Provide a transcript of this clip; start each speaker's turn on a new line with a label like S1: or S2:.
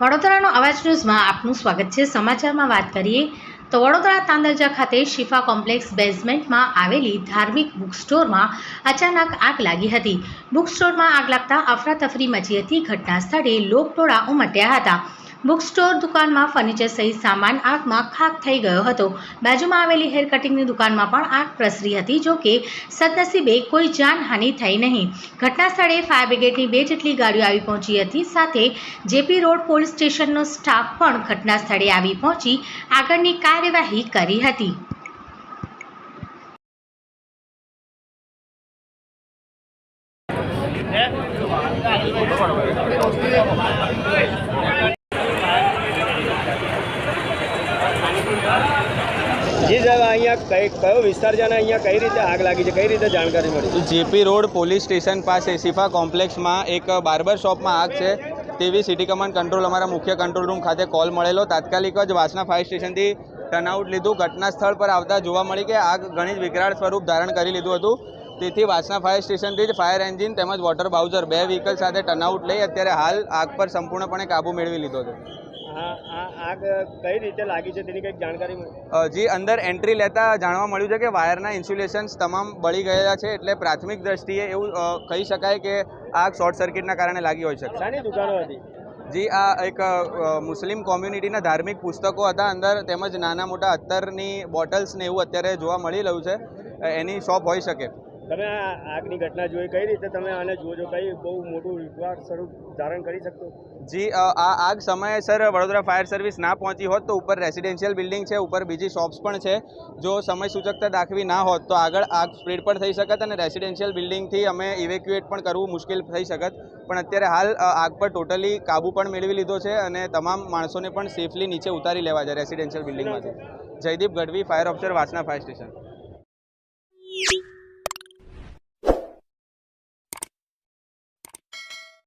S1: વડોદરાનો અવાજ ન્યૂઝમાં આપનું સ્વાગત છે. સમાચારમાં વાત કરીએ તો વડોદરા તાંદરજા ખાતે શિફા કોમ્પ્લેક્સ બેઝમેન્ટમાં આવેલી ધાર્મિક બુક સ્ટોરમાં અચાનક આગ લાગી હતી. બુક સ્ટોરમાં આગ લાગતા અફરાતફરી મચી હતી. ઘટના સ્થળે લોકટોળા ઉમટ્યા હતા. બુક સ્ટોર દુકાનમાં ફર્નિચર સહિત સામાન આગમાં ખાક થઈ ગયો હતો. બાજુમાં આવેલી હેર કટિંગની દુકાનમાં પણ આગ પ્રસરી હતી, જો કે સદનસીબે કોઈ જાનહાનિ થઈ નહીં. ઘટના સ્થળે ફાયર બ્રિગેડની બે જેટલી ગાડીઓ આવી પહોંચી હતી, સાથે જેપી રોડ પોલીસ સ્ટેશનનો સ્ટાફ પણ ઘટના સ્થળે આવી પહોંચી આગળની કાર્યવાહી કરી હતી.
S2: જી સાહેબ અહીંયા કઈ કયો વિસ્તાર છે અને અહીંયા કઈ રીતે આગ લાગી છે, કઈ રીતે જાણકારી મળી?
S3: જેપી રોડ પોલીસ સ્ટેશન પાસે સિફા કોમ્પ્લેક્સમાં એક બાર્બર શોપમાં આગ છે, તેવી સિટી કમાન્ડ કંટ્રોલ અમારા મુખ્ય કંટ્રોલ રૂમ ખાતે કોલ મળેલો. તાત્કાલિક જ વાસના ફાયર સ્ટેશનથી ટર્નઆઉટ લીધું. ઘટના સ્થળ પર આવતા જોવા મળી કે આગ ઘણી જ વિકરાળ સ્વરૂપ ધારણ કરી લીધું હતું. તેથી વાસના ફાયર સ્ટેશનથી જ ફાયર એન્જિન તેમજ વોટર બાઉઝર બે વ્હીકલ સાથે ટર્નઆઉટ લઈ અત્યારે હાલ આગ પર સંપૂર્ણપણે કાબુ મેળવી લીધો છે.
S2: આગ કઈ રીતે લાગી છે તેની કંઈક જાણકારી
S3: જી અંદર એન્ટ્રી લેતા જાણવા મળ્યું છે કે વાયરના ઇન્સ્યુલેશન્સ તમામ બળી ગયેલા છે એટલે પ્રાથમિક દ્રષ્ટિએ એવું કહી શકાય કે આગ શોર્ટ સર્કિટના કારણે લાગી હોય શકે.
S2: શાની દુકાનો હતી?
S3: જી આ એક મુસ્લિમ કોમ્યુનિટીના ધાર્મિક પુસ્તકો હતા. અંદર તેમજ નાના મોટા અત્તરની બોટલ્સ ને એવું અત્યારે જોવા મળી રહ્યું છે. એની શોપ હોઈ શકે.
S2: તમે આ આગની ઘટના જોઈ કઈ રીતે તમે આને જોજો કઈ બહુ મોટું વિશ્વાસ સ્વરૂપ ધારણ કરી શકતો?
S3: જી આ આગ સમયે સર વડોદરા ફાયર સર્વિસ ના પહોંચી હોત તો ઉપર રેસિડેન્શિયલ બિલ્ડિંગ છે, ઉપર બીજી શોપ્સ પણ છે. જો સમય સૂચકતા દાખવી ના હોત તો આગળ આગ સ્પ્રેડ પણ થઈ શકત અને રેસિડેન્શિયલ બિલ્ડિંગથી અમે ઇવેક્યુએટ પણ કરવું મુશ્કેલ થઈ શકત. પણ અત્યારે હાલ આગ પર ટોટલી કાબુ પણ મેળવી લીધો છે અને તમામ માણસોને પણ સેફલી નીચે ઉતારી લેવા છે residential બિલ્ડિંગમાંથી. Jaydeep Gadhvi, fire officer Vasna fire station.